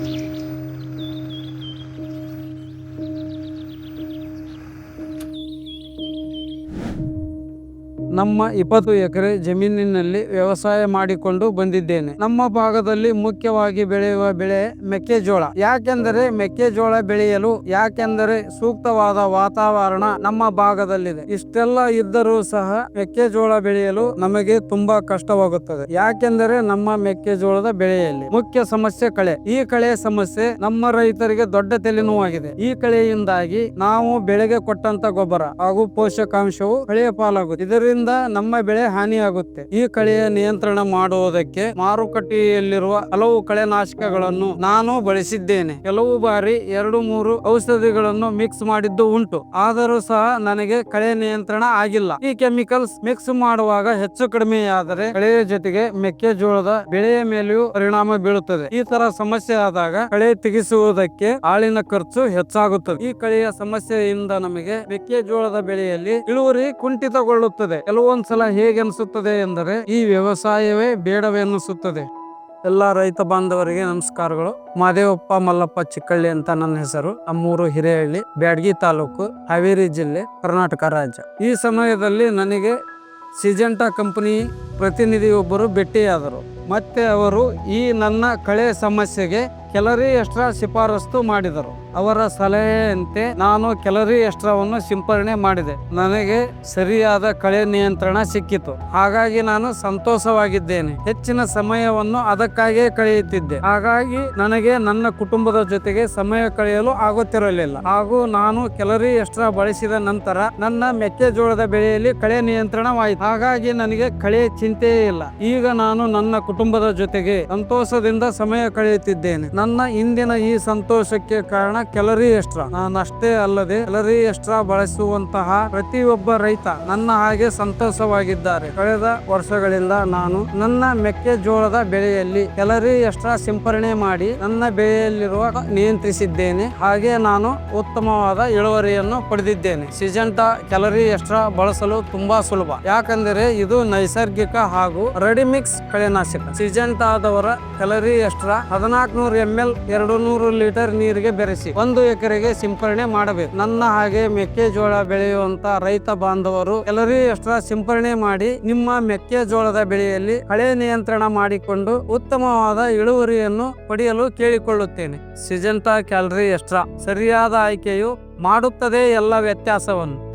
Thank you. ನಮ್ಮ ಇಪ್ಪತ್ತು ಎಕರೆ ಜಮೀನಿನಲ್ಲಿ ವ್ಯವಸಾಯ ಮಾಡಿಕೊಂಡು ಬಂದಿದ್ದೇನೆ. ನಮ್ಮ ಭಾಗದಲ್ಲಿ ಮುಖ್ಯವಾಗಿ ಬೆಳೆಯುವ ಬೆಳೆ ಮೆಕ್ಕೆಜೋಳ. ಯಾಕೆಂದರೆ ಮೆಕ್ಕೆಜೋಳ ಬೆಳೆಯಲು ಯಾಕೆಂದರೆ ಸೂಕ್ತವಾದ ವಾತಾವರಣ ನಮ್ಮ ಭಾಗದಲ್ಲಿದೆ. ಇಷ್ಟೆಲ್ಲ ಇದ್ದರೂ ಸಹ ಮೆಕ್ಕೆಜೋಳ ಬೆಳೆಯಲು ನಮಗೆ ತುಂಬಾ ಕಷ್ಟವಾಗುತ್ತದೆ. ಯಾಕೆಂದರೆ ನಮ್ಮ ಮೆಕ್ಕೆಜೋಳದ ಬೆಳೆಯಲ್ಲಿ ಮುಖ್ಯ ಸಮಸ್ಯೆ ಕಳೆ. ಈ ಕಳೆ ಸಮಸ್ಯೆ ನಮ್ಮ ರೈತರಿಗೆ ದೊಡ್ಡ ತಲೆನೋವಾಗಿದೆ. ಈ ಕಳೆಯಿಂದಾಗಿ ನಾವು ಬೆಳೆಗೆ ಕೊಟ್ಟಂತ ಗೊಬ್ಬರ ಹಾಗೂ ಪೋಷಕಾಂಶವು ಕಳೆಯ ಪಾಲಾಗುತ್ತೆ ಇದರಿಂದ ನಮ್ಮ ಬೆಳೆ ಹಾನಿಯಾಗುತ್ತೆ. ಈ ಕಳೆಯ ನಿಯಂತ್ರಣ ಮಾಡುವುದಕ್ಕೆ ಮಾರುಕಟ್ಟೆಯಲ್ಲಿರುವ ಹಲವು ಕಳೆನಾಶಕಗಳನ್ನು ನಾನು ಬಳಸಿದ್ದೇನೆ. ಕೆಲವು ಬಾರಿ ಎರಡು ಮೂರು ಔಷಧಿಗಳನ್ನು ಮಿಕ್ಸ್ ಮಾಡಿದ್ದು ಉಂಟು. ಆದರೂ ಸಹ ನನಗೆ ಕಳೆ ನಿಯಂತ್ರಣ ಆಗಿಲ್ಲ. ಈ ಕೆಮಿಕಲ್ಸ್ ಮಿಕ್ಸ್ ಮಾಡುವಾಗ ಹೆಚ್ಚು ಕಡಿಮೆಯಾದರೆ ಕಳೆಯ ಜೊತೆಗೆ ಮೆಕ್ಕೆಜೋಳದ ಬೆಳೆಯ ಮೇಲೆಯೂ ಪರಿಣಾಮ ಬೀಳುತ್ತದೆ ಈ ತರ ಸಮಸ್ಯೆ ಆದಾಗ ಕಳೆ ತೆಗೆಸುವುದಕ್ಕೆ ಆಳಿನ ಖರ್ಚು ಹೆಚ್ಚಾಗುತ್ತದೆ. ಈ ಕಳೆಯ ಸಮಸ್ಯೆಯಿಂದ ನಮಗೆ ಮೆಕ್ಕೆಜೋಳದ ಬೆಳೆಯಲ್ಲಿ ಇಳುವರಿ ಕುಂಠಿತಗೊಳ್ಳುತ್ತದೆ. ಕೆಲವೊಂದ್ಸಲ ಹೇಗೆ ಅನಿಸುತ್ತದೆ ಎಂದರೆ ಈ ವ್ಯವಸಾಯವೇ ಬೇಡವೆನ್ನಿಸುತ್ತದೆ ಎಲ್ಲ ರೈತ ಬಾಂಧವರಿಗೆ ನಮಸ್ಕಾರಗಳು. ಮಾದೇವಪ್ಪ ಮಲ್ಲಪ್ಪ ಚಿಕ್ಕಳ್ಳಿ ಅಂತ ನನ್ನ ಹೆಸರು. ನಮ್ಮೂರು ಹಿರೇಹಳ್ಳಿ, ಬ್ಯಾಡಗಿ ತಾಲೂಕು, ಹಾವೇರಿ ಜಿಲ್ಲೆ, ಕರ್ನಾಟಕ ರಾಜ್ಯ. ಈ ಸಮಯದಲ್ಲಿ ನನಗೆ ಸಿಜೆಂಟಾ ಕಂಪನಿ ಪ್ರತಿನಿಧಿಯೊಬ್ಬರು ಭೇಟಿಯಾದರು. ಮತ್ತೆ ಅವರು ಈ ನನ್ನ ಕಳೆ ಸಮಸ್ಯೆಗೆ ಕೆಲರಿ ಎಕ್ಸ್ಟ್ರಾ ಶಿಫಾರಸ್ತು ಮಾಡಿದರು. ಅವರ ಸಲಹೆಯಂತೆ ನಾನು ಕೆಲರಿ ಎಕ್ಸ್ಟ್ರಾವನ್ನು ಸಿಂಪರಣೆ ಮಾಡಿದೆ. ನನಗೆ ಸರಿಯಾದ ಕಳೆ ನಿಯಂತ್ರಣ ಸಿಕ್ಕಿತು. ಹಾಗಾಗಿ ನಾನು ಸಂತೋಷವಾಗಿದ್ದೇನೆ. ಹೆಚ್ಚಿನ ಸಮಯವನ್ನು ಅದಕ್ಕಾಗಿಯೇ ಕಳೆಯುತ್ತಿದ್ದೆ. ಹಾಗಾಗಿ ನನಗೆ ನನ್ನ ಕುಟುಂಬದ ಜೊತೆಗೆ ಸಮಯ ಕಳೆಯಲು ಆಗುತ್ತಿರಲಿಲ್ಲ. ಹಾಗೂ ನಾನು ಕೆಲರಿ ಎಕ್ಸ್ಟ್ರಾ ಬಳಸಿದ ನಂತರ ನನ್ನ ಮೆಕ್ಕೆಜೋಳದ ಬೆಳೆಯಲ್ಲಿ ಕಳೆ ನಿಯಂತ್ರಣವಾಯಿತು. ಹಾಗಾಗಿ ನನಗೆ ಕಳೆ ಚಿಂತೆಯೇ ಇಲ್ಲ. ಈಗ ನಾನು ನನ್ನ ಕುಟುಂಬದ ಜೊತೆಗೆ ಸಂತೋಷದಿಂದ ಸಮಯ ಕಳೆಯುತ್ತಿದ್ದೇನೆ. ನನ್ನ ಇಂದಿನ ಈ ಸಂತೋಷಕ್ಕೆ ಕಾರಣ ಕೆಲರಿ ಎಕ್ಸ್ಟ್ರಾ ನಾನಷ್ಟೇ ಅಲ್ಲದೆ ಕೆಲರಿ ಎಕ್ಸ್ಟ್ರಾ ಬಳಸುವಂತಹ ಪ್ರತಿಯೊಬ್ಬ ರೈತ ನನ್ನ ಹಾಗೆ ಸಂತೋಷವಾಗಿದ್ದಾರೆ. ಕಳೆದ ವರ್ಷಗಳಿಂದ ನಾನು ನನ್ನ ಮೆಕ್ಕೆಜೋಳದ ಬೆಳೆಯಲ್ಲಿ ಕೆಲರಿ ಎಕ್ಸ್ಟ್ರಾ ಸಿಂಪರಣೆ ಮಾಡಿ ನನ್ನ ಬೆಳೆಯಲ್ಲಿರುವ ನಿಯಂತ್ರಿಸಿದ್ದೇನೆ. ಹಾಗೆ ನಾನು ಉತ್ತಮವಾದ ಇಳುವರಿಯನ್ನು ಪಡೆದಿದ್ದೇನೆ. ಸಿಜೆಂಟಾ ಕೆಲರಿ ಎಕ್ಸ್ಟ್ರಾ ಬಳಸಲು ತುಂಬಾ ಸುಲಭ. ಯಾಕಂದರೆ ಇದು ನೈಸರ್ಗಿಕ ಹಾಗೂ ರೆಡಿಮಿಕ್ಸ್ ಕಳೆನಾಶಕ. ಸಿಜೆಂಟಾದವರ ಕೆಲರಿ ಎಕ್ಸ್ಟ್ರಾ ಹದಿನಾಲ್ಕುನೂರು ಎಂ ಎಲ್ ಎರಡು ನೂರು ಲೀಟರ್ ನೀರಿಗೆ ಬೆರೆಸಿ ಒಂದು ಎಕರೆಗೆ ಸಿಂಪರಣೆ ಮಾಡಬೇಕು. ನನ್ನ ಹಾಗೆ ಮೆಕ್ಕೆಜೋಳ ಬೆಳೆಯುವಂತ ರೈತ ಬಾಂಧವರು ಎಲ್ಲರೂ ಎಷ್ಟರ ಸಿಂಪರಣೆ ಮಾಡಿ ನಿಮ್ಮ ಮೆಕ್ಕೆಜೋಳದ ಬೆಳೆಯಲ್ಲಿ ಹಳೆ ನಿಯಂತ್ರಣ ಮಾಡಿಕೊಂಡು ಉತ್ತಮವಾದ ಇಳುವರಿಯನ್ನು ಪಡೆಯಲು ಕೇಳಿಕೊಳ್ಳುತ್ತೇನೆ. Syngenta Calaris extra. ಸರಿಯಾದ ಆಯ್ಕೆಯು ಮಾಡುತ್ತದೆ ಎಲ್ಲ ವ್ಯತ್ಯಾಸವನ್ನು.